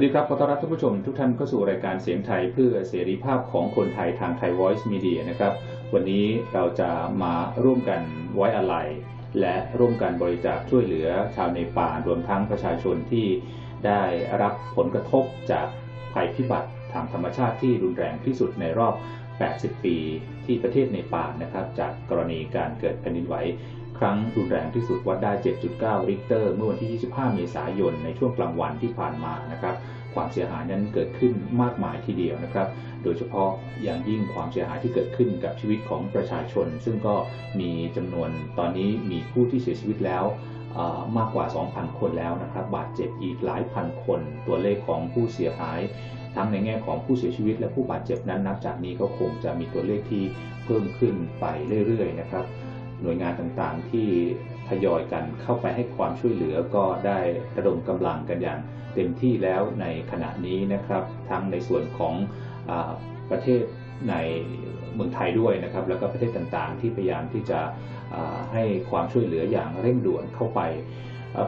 สวัสดีครับ ขอต้อนรับท่านผู้ชมทุกท่านเข้าสู่รายการเสียงไทยเพื่อเสรีภาพของคนไทยทางไทย Voice Media นะครับ วันนี้เราจะมาร่วมกันไว้อาลัยและร่วมกันบริจาคช่วยเหลือชาวเนปาลรวมทั้งประชาชนที่ได้รับผลกระทบจากภัยพิบัติทางธรรมชาติที่รุนแรงที่สุดในรอบ 80 ปีที่ประเทศเนปาลนะครับ จากกรณีการเกิดแผ่นดินไหวครั้งรุนแรงที่สุดวัดได้ 7.9 ริกเตอร์ เมื่อวันที่ 25 เมษายน ในช่วงกลางวันที่ผ่านมานะครับ ความเสียหายนั้นเกิดขึ้นมากมายทีเดียวนะครับ โดยเฉพาะอย่างยิ่งความเสียหายที่เกิดขึ้นกับชีวิตของประชาชน ซึ่งก็มีจำนวนตอนนี้มีผู้ที่เสียชีวิตแล้วมากกว่า 2,000 คนแล้วนะครับ บาดเจ็บอีกหลายพันคน ตัวเลขของผู้เสียหาย ทั้งในแง่ของผู้เสียชีวิตและผู้บาดเจ็บนั้นนับจากนี้ก็คงจะมีตัวเลขที่เพิ่มขึ้นไปเรื่อยๆนะครับ หน่วยงานต่างๆที่ ทยอยกันเข้าไปให้ความช่วยเหลือก็ได้ระดมกำลังกันอย่างเต็มที่แล้วในขณะนี้นะครับ ทั้งในส่วนของอประเทศในเมืองไทยด้วยนะครับ แล้วก็ประเทศต่างๆ ที่พยายามที่จะให้ความช่วยเหลืออย่างเร่งด่วนเข้าไป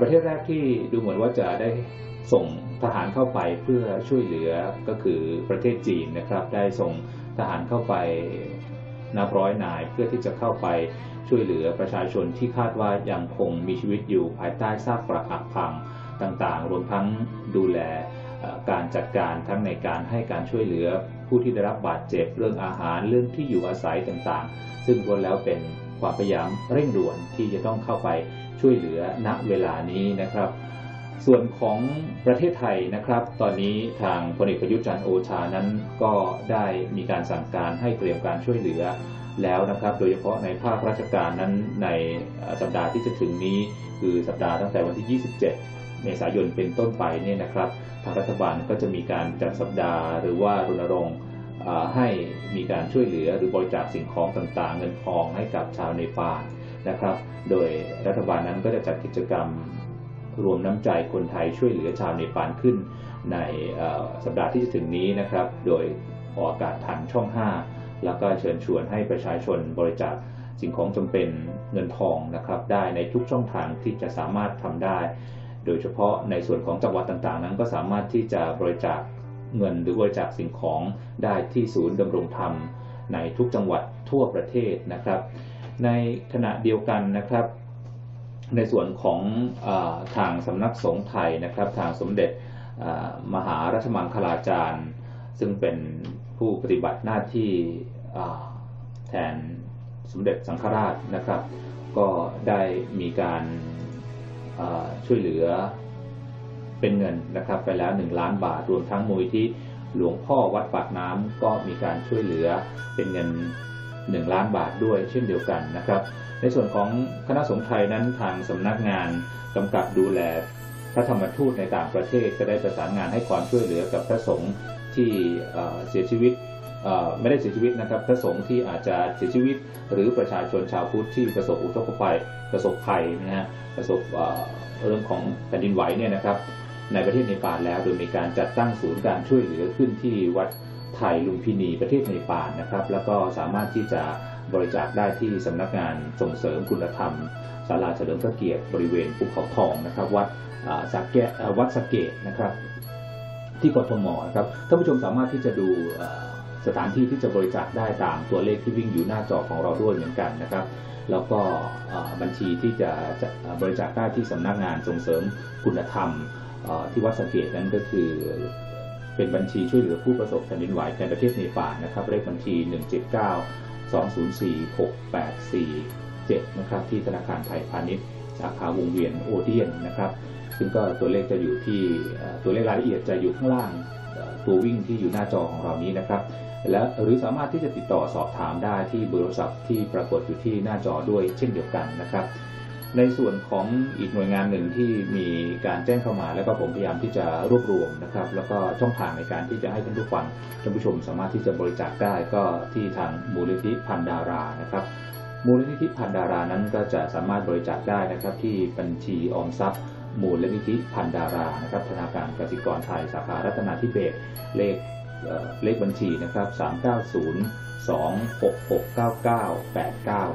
ประเทศแรกที่ดูเหมือนว่าจะได้ส่งทหารเข้าไปเพื่อช่วยเหลือก็คือประเทศจีนนะครับ ได้ส่งทหารเข้าไปนับร้อยนายเพื่อที่จะเข้าไป ช่วยเหลือประชาชนที่คาดว่ายังคงมีชีวิตอยู่ภายใต้ซากปรักหักพังต่างๆ รวมทั้งดูแลการจัดการทั้งในการให้การช่วยเหลือผู้ที่ได้รับบาดเจ็บเรื่องอาหารเรื่องที่อยู่อาศัยต่างๆ ซึ่งล้วนแล้วเป็นความพยายามเร่งด่วนที่จะต้องเข้าไปช่วยเหลือณเวลานี้นะครับ ส่วนของประเทศไทยนะครับ ตอนนี้ทางพลเอกประยุทธ์จันทร์โอชานั้นก็ได้มีการสั่งการให้เตรียมการช่วยเหลือ แล้วนะครับ โดยเฉพาะในภาคราชการนั้นในสัปดาห์ที่จะถึงนี้ คือสัปดาห์ตั้งแต่วันที่ 27 เมษายนเป็นต้นไปเนี่ยนะครับ ทางรัฐบาลก็จะมีการจัดสัปดาห์ หรือว่ารณรงค์ให้มีการช่วยเหลือหรือบริจาคสิ่งของต่างๆ เงินทองให้กับชาวเนปาลนะครับ โดยรัฐบาลนั้นก็จะจัดกิจกรรมรวมน้ำใจคนไทยช่วยเหลือชาวเนปาลขึ้น ในสัปดาห์ที่จะถึงนี้นะครับ โดยออกอากาศทางช่อง 5 แล้วก็เชิญชวนให้ประชาชนบริจาคสิ่งของจำเป็นเงินทองนะครับ ได้ในทุกช่องทางที่จะสามารถทำได้ โดยเฉพาะในส่วนของจังหวัดต่างๆ นั้นก็สามารถที่จะบริจาคเงินหรือบริจาคสิ่งของได้ที่ศูนย์ดำรงธรรม ในทุกจังหวัดทั่วประเทศนะครับ ในขณะเดียวกันนะครับ ในส่วนของอทางสำนักสงฆ์ไทยนะครับ ทางสมเด็จมหารัชมังคลาจารย์ ซึ่งเป็นผู้ปฏิบัติหน้าที่ แทนสมเด็จสังฆราชนะครับ ก็ได้มีการช่วยเหลือเป็นเงินนะครับไปแล้ว 1 ล้านบาทรวมทั้งมูลที่หลวงพ่อวัดปากน้ำก็มีการช่วยเหลือเป็นเงิน 1 ล้านบาทด้วยเช่นเดียวกันนะครับ ในส่วนของคณะสงฆ์ไทยนั้นทางสำนักงานกำกับดูแลพระธรรมทูตในต่างประเทศก็ได้ประสานงานให้ความช่วยเหลือกับพระสงฆ์ที่เสียชีวิต ไม่ได้เสียชีวิตนะครับพระสงฆ์ที่อาจจะเสียชีวิต หรือประชาชนชาวพุทธที่ประสบอุทกภัยประสบภัยนะฮะประสบเรื่องของแผ่นดินไหวเนี่ยนะครับในประเทศเนปาลแล้วโดยมีการจัดตั้งศูนย์การช่วยเหลือขึ้นที่วัดไทยลุมพินีประเทศเนปาลนะครับแล้วก็สามารถที่จะบริจาคได้ที่สำนักงานส่งเสริมคุณธรรมศาลาเฉลิมพระเกียรติบริเวณภูเขาทองนะครับวัดสักเกตวัดสักเกตนะครับที่กทมนะครับท่านผู้ชมสามารถที่จะดู สถานที่ที่จะบริจาคได้ตามตัวเลขที่วิ่งอยู่หน้าจอของเราด้วยเหมือนกันนะครับ แล้วก็บัญชีที่จะจะบริจาคได้ที่สำนักงานส่งเสริมคุณธรรมที่วัดสเกตนั้นก็คือเป็นบัญชีช่วยเหลือผู้ประสบแผ่นดินไหวในประเทศเนปาลนะครับเลขบัญชี 179 204 6847 นะครับที่ธนาคารไทยพาณิชย์สาขาวงเวียนโอเดียนนะครับ ซึ่งก็ตัวเลขจะอยู่ที่ตัวเลขรายละเอียดจะอยู่ข้างล่างตัววิ่งที่อยู่หน้าจอของเรานี้นะครับ และหรือสามารถที่จะติดต่อสอบถามได้ที่เบอร์โทรศัพท์ที่ปรากฏอยู่ที่หน้าจอด้วยเช่นเดียวกันนะครับ ในส่วนของอีกหน่วยงานหนึ่งที่มีการแจ้งเข้ามา แล้วก็ผมพยายามที่จะรวบรวมนะครับ แล้วก็ช่องทางในการที่จะให้ท่านผู้ฟังท่านผู้ชมสามารถที่จะบริจาคได้ก็ที่ทางมูลนิธิพันดารานะครับมูลนิธิพันดารานั้นก็จะสามารถบริจาคได้นะครับที่บัญชีออมทรัพย์ มูลนิธิพันดารานะครับธนาคารกสิกรไทยสาขารัตนาธิเบศเลข เลขบัญชีนะครับ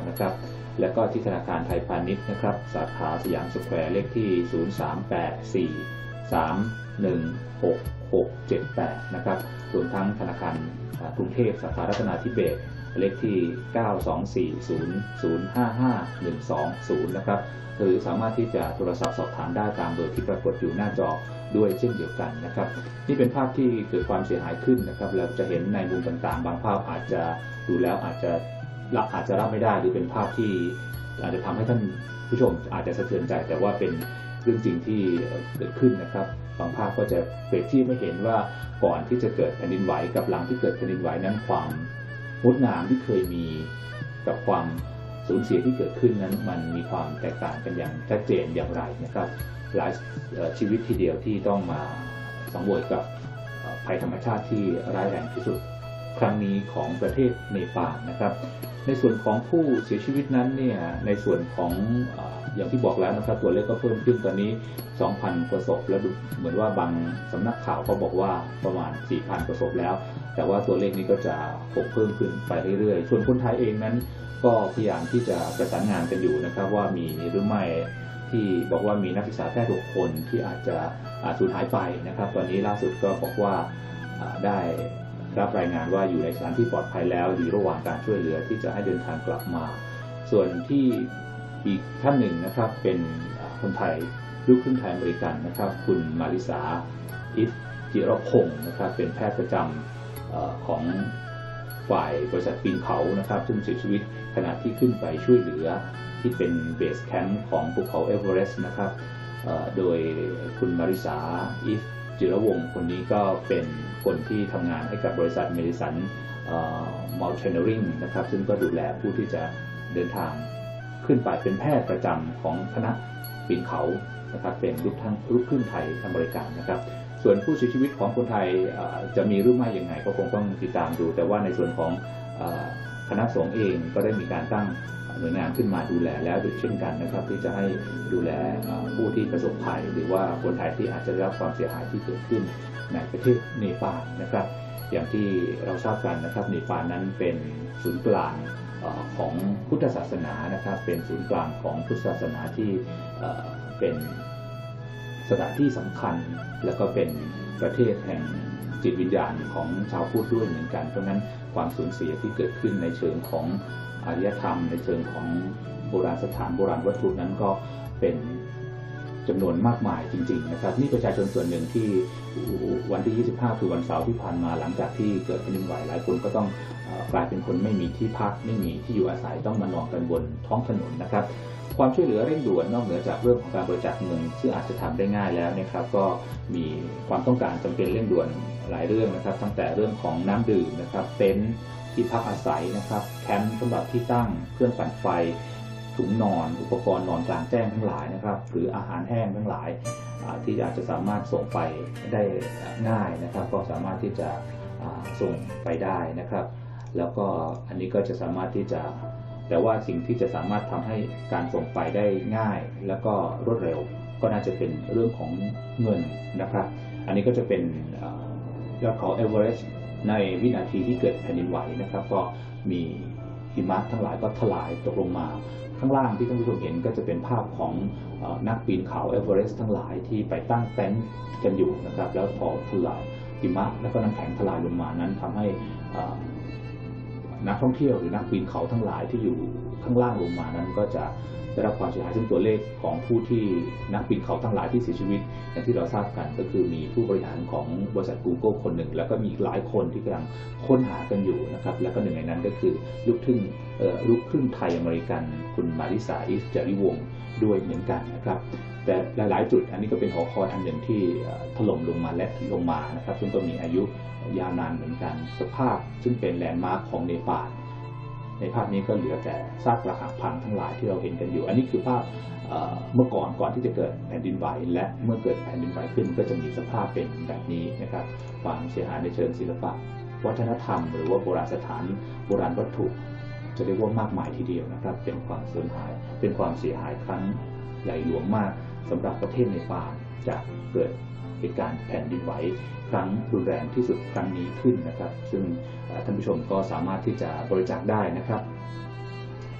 390-266-9989 นะครับ แล้วก็ที่ธนาคารไทยพาณิชย์นะครับ สาขาสยามสแควร์เลขที่ 0384316678 นะครับรวมทั้งธนาคารกรุงเทพสาขารัตนาธิเบศเลขที่ 924005510นะครับ หรือสามารถที่จะโทรศัพท์สอบถามได้ตามเบอร์ที่ปรากฏอยู่หน้าจอ ด้วยเช่นเดียวกันนะครับ นี่เป็นภาพที่เกิดความเสียหายขึ้นนะครับเราจะเห็นในมุมต่างๆ บางภาพอาจจะดูแล้วอาจจะรับอาจจะรับไม่ได้หรือเป็นภาพที่อาจจะทำให้ท่านผู้ชมอาจจะสะเทือนใจ แต่ว่าเป็นเรื่องจริงที่เกิดขึ้นนะครับบางภาพก็จะเปรียบเทียบไม่เห็นว่าก่อนที่จะเกิดแผ่นดินไหวกับหลังที่เกิดแผ่นดินไหวนั้นความงดงามที่เคยมีกับความสูญเสียที่เกิดขึ้นนั้นมันมีความแตกต่างกันอย่างชัดเจนอย่างไรนะครับ หลายชีวิตทีเดียวที่ต้องมาสังเวยกับภัยธรรมชาติที่ร้ายแรงที่สุดครั้งนี้ของประเทศเนปาลนะครับ ในส่วนของผู้เสียชีวิตนั้นเนี่ยในส่วนของอย่างที่บอกแล้วนะครับตัวเลขก็เพิ่มขึ้นตอนนี้ 2,000 กว่าศพแล้วเหมือนว่าบางสำนักข่าวก็บอกว่าประมาณ 4,000 กว่าศพแล้ว แต่ว่าตัวเลขนี้ก็จะคงเพิ่มขึ้นไปเรื่อยๆ ส่วนคนไทยเองนั้น ก็พยายามที่จะประสานงานกันอยู่นะครับว่ามีหรือไม่ ที่บอกว่ามีนักศึกษาแพทย์ทุกคนที่อาจจะสูญหายไปนะครับ ตอนนี้ล่าสุดก็บอกว่าได้รับรายงานว่าอยู่ในสถานที่ปลอดภัยแล้วอยู่ระหว่างการช่วยเหลือที่จะให้เดินทางกลับมา ส่วนที่อีกท่านหนึ่งนะครับเป็นคนไทยลูกครึ่งไทยอเมริกันนะครับ คุณมาริสาอิฟจิรพงศ์นะครับเป็นแพทย์ประจำของ ฝ่ายบริษัทปีนเขานะครับ ซึ่งเสียชีวิตขณะที่ขึ้นไปช่วยเหลือที่เป็นเบสแคมป์ของภูเขาเอเวอเรสต์นะครับโดยคุณมาริสาอิฟจิรวงศ์คนนี้ก็เป็นคนที่ทำงานให้กับบริษัทเมดิสันมัลเทนเนอริงนะครับ ซึ่งก็ดูแลผู้ที่จะเดินทางขึ้นไปเป็นแพทย์ประจำของคณะปีนเขานะครับ เป็นลูกทั้งลูกครึ่งไทยอเมริกันนะครับ ส่วนผู้เสียชีวิตของคนไทยจะมีหรือไม่ยังไงก็คงต้องติดตามดู แต่ว่าในส่วนของคณะสงฆ์เองก็ได้มีการตั้งหน่วยงานขึ้นมาดูแลแล้วด้วยเช่นกันนะครับ ที่จะให้ดูแลผู้ที่ประสบภัย หรือว่าคนไทยที่อาจจะได้รับความเสียหายที่เกิดขึ้นในประเทศเนปาลนะครับ อย่างที่เราทราบกันนะครับเนปาลนั้นเป็นศูนย์กลางของพุทธศาสนานะครับ เป็นศูนย์กลางของพุทธศาสนาที่เป็น สถานที่สำคัญ แล้วก็เป็นประเทศแห่งจิตวิญญาณของชาวพุทธด้วยเหมือนกัน เพราะนั้นความสูญเสียที่เกิดขึ้นในเชิงของอารยธรรม ในเชิงของโบราณสถานโบราณวัตถุนั้นก็เป็นจำนวนมากมายจริง ๆ นะครับ นี่ประชาชนส่วนหนึ่งที่วันที่ 25 คือวันเสาร์ที่ผ่านมาหลังจากที่เกิดแผ่นดินไหวหลายคนก็ต้องกลายเป็นคนไม่มีที่พักไม่มีที่อยู่อาศัยต้องมานอนกันบนท้องถนนนะครับ ความช่วยเหลือเร่งด่วนนอกเหนือจากเรื่องของการบริจาคเงินซึ่งอาจจะทำได้ง่ายแล้วนะครับ ก็มีความต้องการจำเป็นเร่งด่วนหลายเรื่องนะครับ ตั้งแต่เรื่องของน้ำดื่มนะครับเต็นท์ที่พักอาศัยนะครับแคมป์สำหรับที่ตั้งเครื่องปั่นไฟถุงนอนอุปกรณ์นอนกลางแจ้งทั้งหลายนะครับ หรืออาหารแห้งทั้งหลาย ที่อาจจะสามารถส่งไปได้ง่ายนะครับ ก็สามารถที่จะส่งไปได้นะครับ แล้วก็อันนี้ก็จะสามารถที่จะ แต่ว่าสิ่งที่จะสามารถทำให้การส่งไปได้ง่าย แล้วก็รวดเร็ว ก็น่าจะเป็นเรื่องของเงินนะครับ อันนี้ก็จะเป็นยอดเขาเอเวอเรสต์ในวินาทีที่เกิดแผ่นดินไหวนะครับ ก็มีหิมะทั้งหลายก็ถลายตกลงมา ข้างล่างที่ท่านผู้ชมเห็นก็จะเป็นภาพของนักปีนเขาเอเวอเรสต์ทั้งหลายที่ไปตั้งเต็นท์กันอยู่นะครับ แล้วพอถลายหิมะแล้วก็น้ำแข็งถลายลงมานั้นทำให้ นักท่องเที่ยวหรือนักปีนเขาทั้งหลายที่อยู่ข้างล่างลงมานั้น ก็จะได้รับความเสียหายซึ่งตัวเลขของผู้ที่นักปีนเขาทั้งหลายที่เสียชีวิต อย่างที่เราทราบกันก็คือมีผู้บริหารของบริษัท Google คนหนึ่ง แล้วก็มีหลายคนที่กำลังค้นหากันอยู่นะครับแล้วก็หนึ่งในนั้นก็คือลูกครึ่งลูกครึ่งไทยอเมริกันคุณมาริสาอิสจาริวงด้วยเหมือนกันนะครับ แต่หลาย ๆ จุดอันนี้ก็เป็นหอคอยอันหนึ่งที่ถล่มลงมาและลงมานะครับ ซึ่งก็มีอายุยาวนานเหมือนกัน สภาพซึ่งเป็นแลนด์มาร์คของเนปาลในภาพนี้ก็เหลือแต่ซากปรักหักพังทั้งหลายที่เราเห็นกันอยู่ อันนี้คือภาพเมื่อก่อนก่อนที่จะเกิดแผ่นดินไหวและเมื่อเกิดแผ่นดินไหวขึ้น ก็จะมีสภาพเป็นแบบนี้นะครับ ความเสียหายในเชิงศิลปะ วัฒนธรรม หรือว่าโบราณสถานโบราณวัตถุ จะเรียกว่ามากมายทีเดียวนะครับ เป็นความเสูญหายเป็นความเสียหายครั้งใหญ่หลวงมาก สำหรับประเทศในป่าจากเกิดเหตุการณ์แผ่นดินไหวครั้งรุนแรงที่สุดครั้งนี้ขึ้นนะครับ ซึ่งท่านผู้ชมก็สามารถที่จะบริจาคได้นะครับ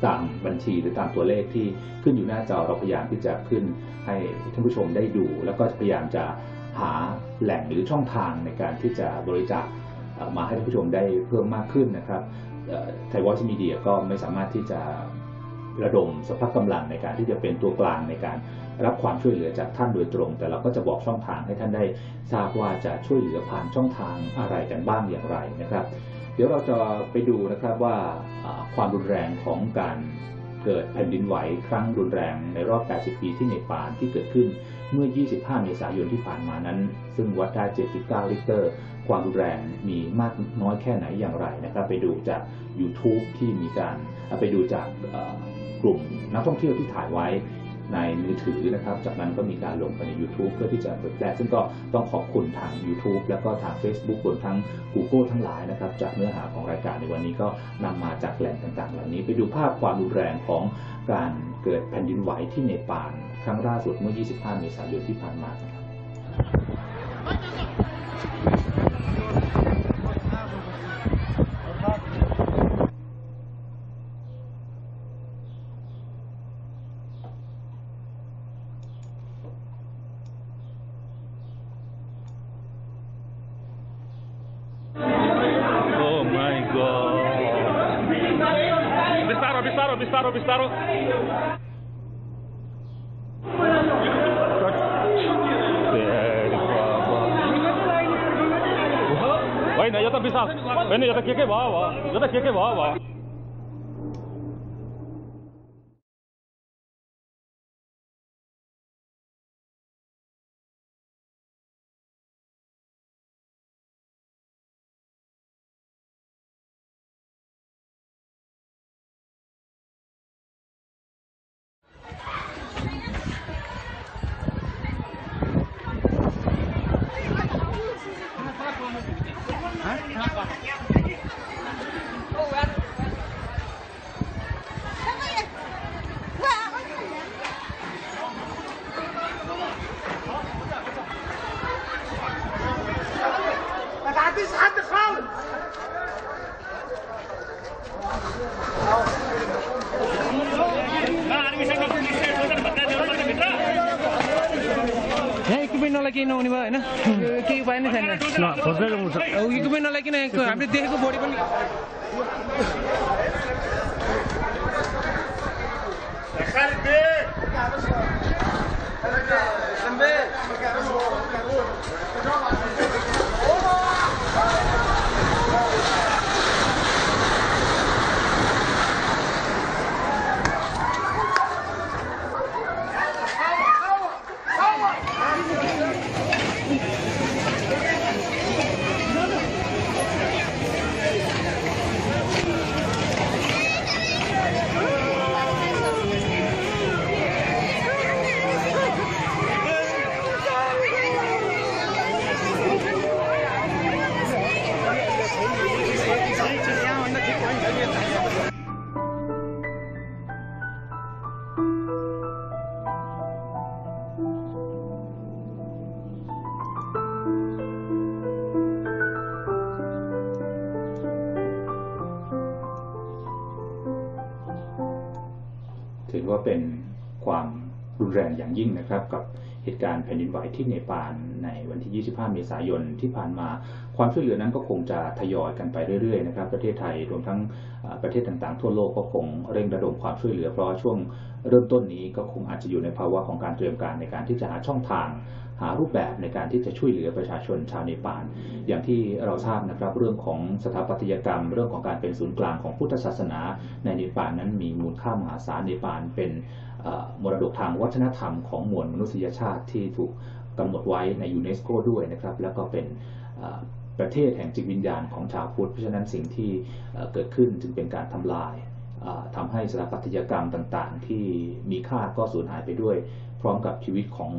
ตามบัญชีหรือตามตัวเลขที่ขึ้นอยู่หน้าจอเราพยายามที่จะขึ้นให้ท่านผู้ชมได้ดู แล้วก็พยายามจะหาแหล่งหรือช่องทางในการที่จะบริจาคมาให้ท่านผู้ชมได้เพิ่มมากขึ้นนะครับไทยวอชมีเดียก็ไม่สามารถที่จะ ระดมสภาพกำลังในการที่จะเป็นตัวกลางในการรับความช่วยเหลือจากท่านโดยตรง แต่เราก็จะบอกช่องทางให้ท่านได้ทราบว่าจะช่วยเหลือผ่านช่องทางอะไรกันบ้างอย่างไรนะครับ เดี๋ยวเราจะไปดูนะครับว่าความรุนแรงของการเกิดแผ่นดินไหวครั้งรุนแรงในรอบ 80 ปีที่เนปาลที่เกิดขึ้นเมื่อ 25 เมษายนที่ผ่านมานั้น ซึ่งวัดได้ 7.9 ลิกเตอร์ ความรุนแรงมีมากน้อยแค่ไหนอย่างไรนะครับ ไปดูจาก YouTube ที่มีการอ่าไปดูจาก กลุ่มนักท่องเที่ยวที่ถ่ายไว้ในมือถือนะครับ จากนั้นก็มีการลงไปใน YouTube เพื่อที่จะเผยแพร่ซึ่งก็ต้องขอบคุณทาง YouTube แล้วก็ทาง Facebook รวมทั้ง Google ทั้งหลายนะครับ จากเนื้อหาของรายการในวันนี้ก็นำมาจากแหล่งต่างๆ เหล่านี้ ไปดูภาพความรุนแรงของการเกิดแผ่นดินไหวที่เนปาลครั้งล่าสุดเมื่อ 25 เมษายนที่ผ่านมาครับ होइन यता के के भयो भयो यता के के भयो भयो केही नहुने भयो होइन? केही उपाय नै छैन हुर्केको पनि नलाइकन हामीले देखेको बडी पनि। Come on. อย่างยิ่งนะครับ กับเหตุการณ์แผ่นดินไหวที่เนปาลในวันที่ 25 เมษายนที่ผ่านมา ความช่วยเหลือนั้นก็คงจะทยอยกันไปเรื่อยๆนะครับ ประเทศไทยรวมทั้งประเทศต่างๆ ทั่วโลกก็คงเร่งระดมความช่วยเหลือ เพราะช่วงเริ่มต้นนี้ก็คงอาจจะอยู่ในภาวะของการเตรียมการในการที่จะหาช่องทางหารูปแบบในการที่จะช่วยเหลือประชาชนชาวเนปาลอย่างที่เราทราบนะครับเรื่องของสถาปัตยกรรม เรื่องของการเป็นศูนย์กลางของพุทธศาสนา ในเนปาลนั้นมีมูลค่ามหาศาลเนปาลเป็น มรดกทางวัฒนธรรมของมวลมนุษยชาติที่ถูกกำหนดไว้ในยูเนสโกด้วยนะครับ แล้วก็เป็นประเทศแห่งจิตวิญญาณของชาวพุทธ เพราะฉะนั้นสิ่งที่เกิดขึ้นจึงเป็นการทำลายทำให้สถาปัตยกรรมต่างๆ ที่มีค่าก็สูญหายไปด้วย พร้อมกับชีวิตของ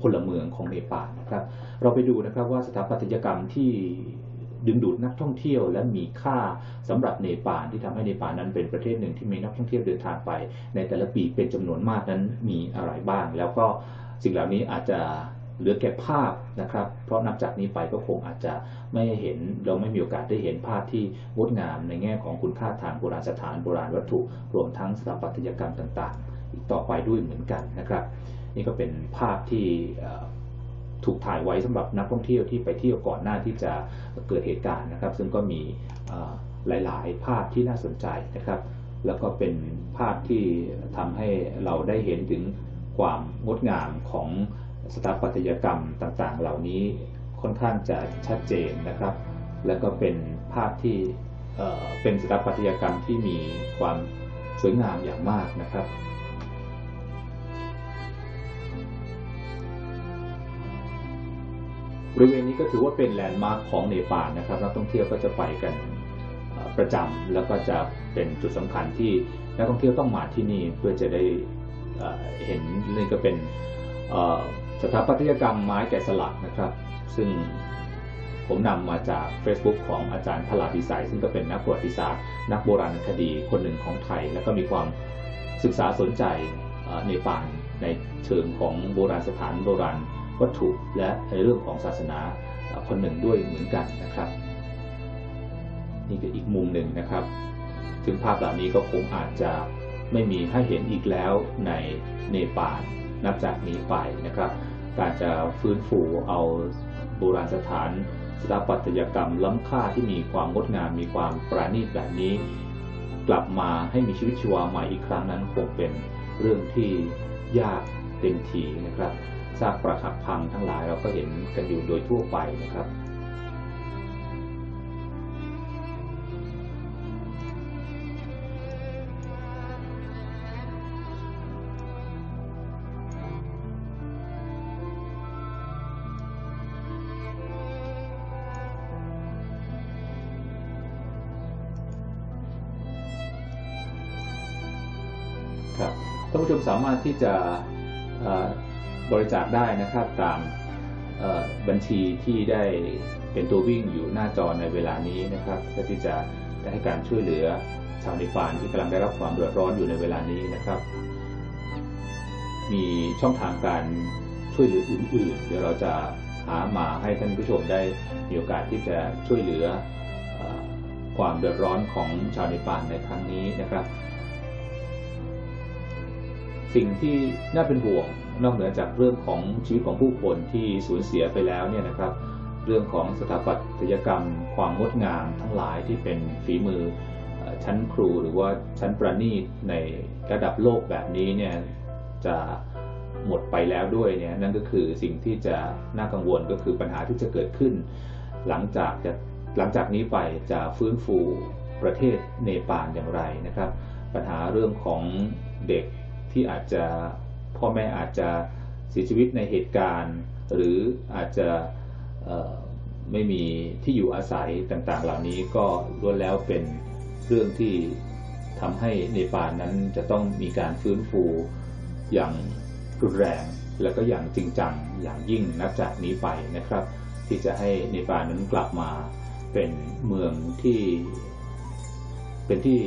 พลเมืองของเนปาลนะครับ เราไปดูนะครับว่าสถาปัตยกรรมที่ ดึงดูดนักท่องเที่ยว และมีค่าสำหรับเนปาลที่ทำให้เนปาลนั้นเป็นประเทศหนึ่งที่มีนักท่องเที่ยวเดินทางไป ในแต่ละปีเป็นจำนวนมากนั้นมีอะไรบ้าง แล้วก็สิ่งเหล่านี้อาจจะเหลือแก่ภาพนะครับ เพราะนับจากนี้ไปก็คงอาจจะไม่เห็นเราไม่มีโอกาสได้เห็นภาพที่งดงามในแง่ของคุณค่าทางโบราณสถานโบราณวัตถุรวมทั้งสถาปัตยกรรมต่าง ๆ อีกต่อไปด้วยเหมือนกันนะครับ นี่ก็เป็นภาพที่ ถูกถ่ายไว้สำหรับนักท่องเที่ยวที่ไปเที่ยวก่อนหน้าที่จะเกิดเหตุการณ์นะครับ ซึ่งก็มีหลาย ๆ ภาพที่น่าสนใจนะครับ แล้วก็เป็นภาพที่ทำให้เราได้เห็นถึงความงดงามของสถาปัตยกรรมต่างๆ เหล่านี้ค่อนข้างจะชัดเจนนะครับ แล้วก็เป็นภาพที่เอ่อเป็นสถาปัตยกรรมที่มีความสวยงามอย่างมากนะครับ บริเวณนี้ก็ถือว่าเป็นแลนด์มาร์คของเนปาลนะครับนักท่องเที่ยวก็จะไปกันประจำแล้วก็จะเป็นจุดสำคัญที่นักท่องเที่ยวต้องมาที่นี่เพื่อจะได้เห็นนี่ก็เป็นสถาปัตยกรรมไม้แกะสลักนะครับ ซึ่งผมนำมาจาก Facebook ของอาจารย์พลาพิสัย ซึ่งก็เป็นนักประวัติศาสตร์ นักโบราณคดีคนหนึ่งของไทย แล้วก็มีความศึกษาสนใจเนปาลในเชิงของโบราณสถานโบราณ วัตถุและในเรื่องของศาสนาคนหนึ่งด้วยเหมือนกันนะครับ นี่คืออีกมุมหนึ่งนะครับซึ่งภาพเหล่านี้ก็คงอาจจะไม่มีให้เห็นอีกแล้วในเนปาลนับจากนี้ไปนะครับ การจะฟื้นฟูเอาโบราณสถานสถาปัตยกรรมล้ำค่าที่มีความงดงามมีความปราณีตแบบนี้ กลับมาให้มีชีวิตชีวาใหม่อีกครั้งนั้นคงเป็นเรื่องที่ยากเต็มทีนะครับ ซากปรักหักพังทั้งหลายเราก็เห็นกันอยู่โดยทั่วไปนะครับครับท่านผู้ชมสามารถที่จะ บริจาคได้นะครับตามบัญชีที่ได้เป็นตัววิ่งอยู่หน้าจอในเวลานี้นะครับเพื่อที่จะได้ให้การช่วยเหลือชาวเนปาลที่กำลังได้รับความเดือดร้อนอยู่ในเวลานี้นะครับ มีช่องทางการช่วยเหลืออื่นๆ เดี๋ยวเราจะหามาให้ท่านผู้ชมได้มีโอกาสที่จะช่วยเหลือเอ่อความเดือดร้อนของชาวเนปาลในครั้งนี้นะครับ สิ่งที่น่าเป็นห่วงนอกเหนือจากเรื่องของชีวิตของผู้คนที่สูญเสียไปแล้วเนี่ยนะครับ เรื่องของสถาปัตยกรรม ความงดงามทั้งหลายที่เป็นฝีมือเอ่อชั้นครูหรือว่าชั้นประณีตในระดับโลกแบบนี้เนี่ยจะหมดไปแล้วด้วยเนี่ยนั่นก็คือสิ่งที่จะน่ากังวลก็คือปัญหาที่จะเกิดขึ้น หลังจากจะหลังจากนี้ไปจะฟื้นฟูประเทศเนปาลอย่างไรนะครับ ปัญหาเรื่องของเด็ก ที่อาจจะพ่อแม่อาจจะเสียชีวิตในเหตุการณ์ หรืออาจจะไม่มีที่อยู่อาศัยต่าง ๆ เหล่านี้ก็ล้วนแล้วเป็นเรื่องที่ทำให้เนปาลนั้นจะต้องมีการฟื้นฟูอย่างรุนแรง แล้วก็อย่างจริงจังอย่างยิ่งนับจากนี้ไปนะครับ ที่จะให้เนปาลนั้นกลับมาเป็นเมืองที่เป็นที่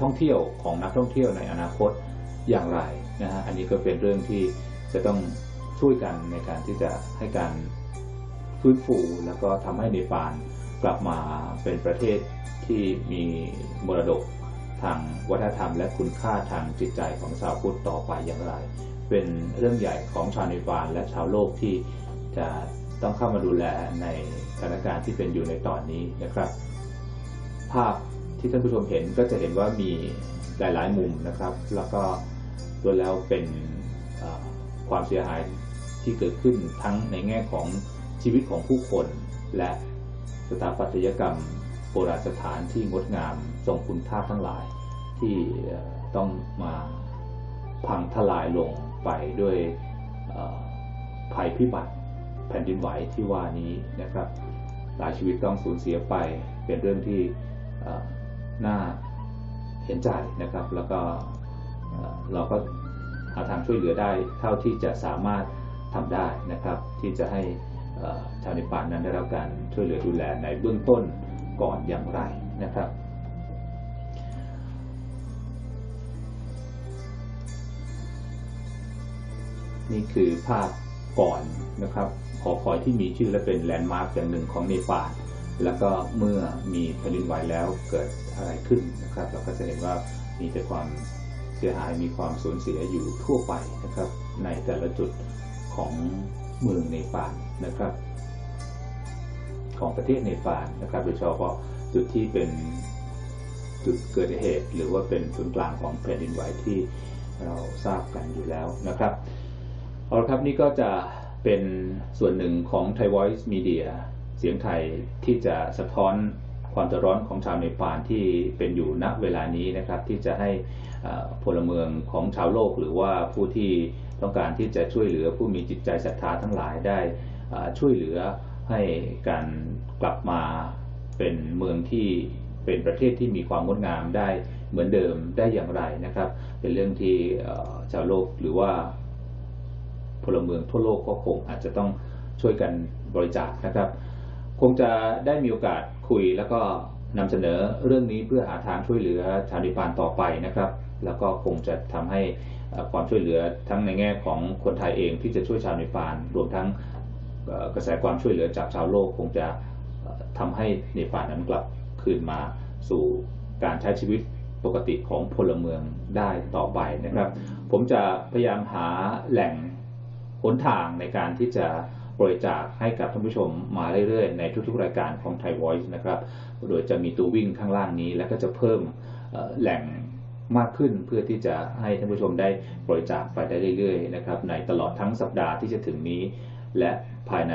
ท่องเที่ยวของนักท่องเที่ยวในอนาคต อย่างไรนะฮะอันนี้ก็เป็นเรื่องที่จะต้องช่วยกันในการที่จะให้การฟื้นฟูแล้วก็ทำให้เนปาลกลับมาเป็นประเทศที่มีมรดกทางวัฒนธรรม และคุณค่าทางจิตใจของชาวพุทธต่อไปอย่างไร เป็นเรื่องใหญ่ของชาวเนปาลและชาวโลกที่จะต้องเข้ามาดูแลในสถานการณ์ที่เป็นอยู่ในตอนนี้นะครับ ภาพที่ท่านผู้ชมเห็นก็จะเห็นว่ามีหลาย ๆ มุมนะครับ แล้วก็ ล้วนแล้วเป็นความเสียหายที่เกิดขึ้นทั้งในแง่ของชีวิตของผู้คน และสถาปัตยกรรมโบราณสถานที่งดงามทรงคุณค่าทั้งหลาย ที่ต้องมาพังทลายลงไปด้วยภัยพิบัติแผ่นดินไหวที่ว่านี้นะครับ หลายชีวิตต้องสูญเสียไปเป็นเรื่องที่น่าเห็นใจนะครับ แล้วก็ เราก็หาทางช่วยเหลือได้เท่าที่จะสามารถทำได้นะครับ ที่จะให้ชาวเนปาลนั้นได้รับการช่วยเหลือดูแลในเบื้องต้นก่อนอย่างไรนะครับ นี่คือภาพก่อนนะครับหอคอยที่มีชื่อและเป็นแลนด์มาร์กอย่างหนึ่งของเนปาลแล้วก็เมื่อมีแผ่นดินไหวแล้วเกิดอะไรขึ้นนะครับ เราก็จะเห็นว่ามีแต่ความ เสียหายมีความสูญเสียอยู่ทั่วไปนะครับ ในแต่ละจุดของเมืองเนปาลนะครับ ของประเทศเนปาลนะครับ โดยเฉพาะจุดที่เป็นจุดเกิดเหตุ หรือว่าเป็นศูนย์กลางของแผ่นดินไหวที่เราทราบกันอยู่แล้วนะครับเอาละครับนี่ก็จะเป็นส่วนหนึ่งของ Thai Voice Media เสียงไทยที่จะสะท้อนความเดือดร้อนของชาวเนปาลที่เป็นอยู่ณเวลานี้นะครับ ที่จะให้ พลเมืองของชาวโลก หรือว่าผู้ที่ต้องการที่จะช่วยเหลือผู้มีจิตใจศรัทธาทั้งหลายได้ช่วยเหลือให้การกลับมาเป็นเมืองที่เป็นประเทศที่มีความงดงามได้เหมือนเดิมได้อย่างไรนะครับ เป็นเรื่องที่ชาวโลกหรือว่าพลเมืองทั่วโลกก็คงอาจจะต้องช่วยกันบริจาคนะครับ คงจะได้มีโอกาสคุยแล้วก็นำเสนอเรื่องนี้เพื่อหาทางช่วยเหลือชาวเนปาลต่อไปนะครับ แล้วก็คงจะทำให้ความช่วยเหลือทั้งในแง่ของคนไทยเองที่จะช่วยชาวเนปาลรวมทั้งกระแสความช่วยเหลือจากชาวโลกคงจะเอ่อทำให้เนปาลนั้นกลับคืนมาสู่การใช้ชีวิตปกติของพลเมืองได้ต่อไปนะครับ ผมจะพยายามหาแหล่งหนทางในการที่จะบริจาคให้กับท่านผู้ชมมาเรื่อยๆ ในทุกๆ รายการของ Thai Voice นะครับ โดยจะมีตัววิ่งข้างล่างนี้ แล้วก็จะเพิ่มแหล่ง มากขึ้นเพื่อที่จะให้ท่านผู้ชมได้บริจาคไปได้เรื่อยๆนะครับในตลอดทั้งสัปดาห์ที่จะถึงนี้ และภายใน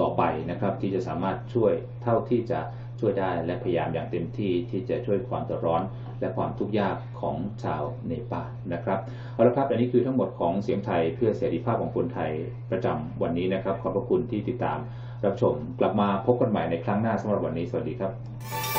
ต่อไปนะครับที่จะสามารถช่วยเท่าที่จะช่วยได้และพยายามอย่างเต็มที่ที่จะช่วยความเดือดร้อน และความทุกข์ยากของชาวเนปาลนะครับเอาละครับอันนี้คือทั้งหมดของเสียงไทยเพื่อเสรีภาพของคนไทยประจำวันนี้นะครับ ขอบพระคุณที่ติดตามรับชมกลับมาพบกันใหม่ในครั้งหน้าสำหรับวันนี้สวัสดีครับ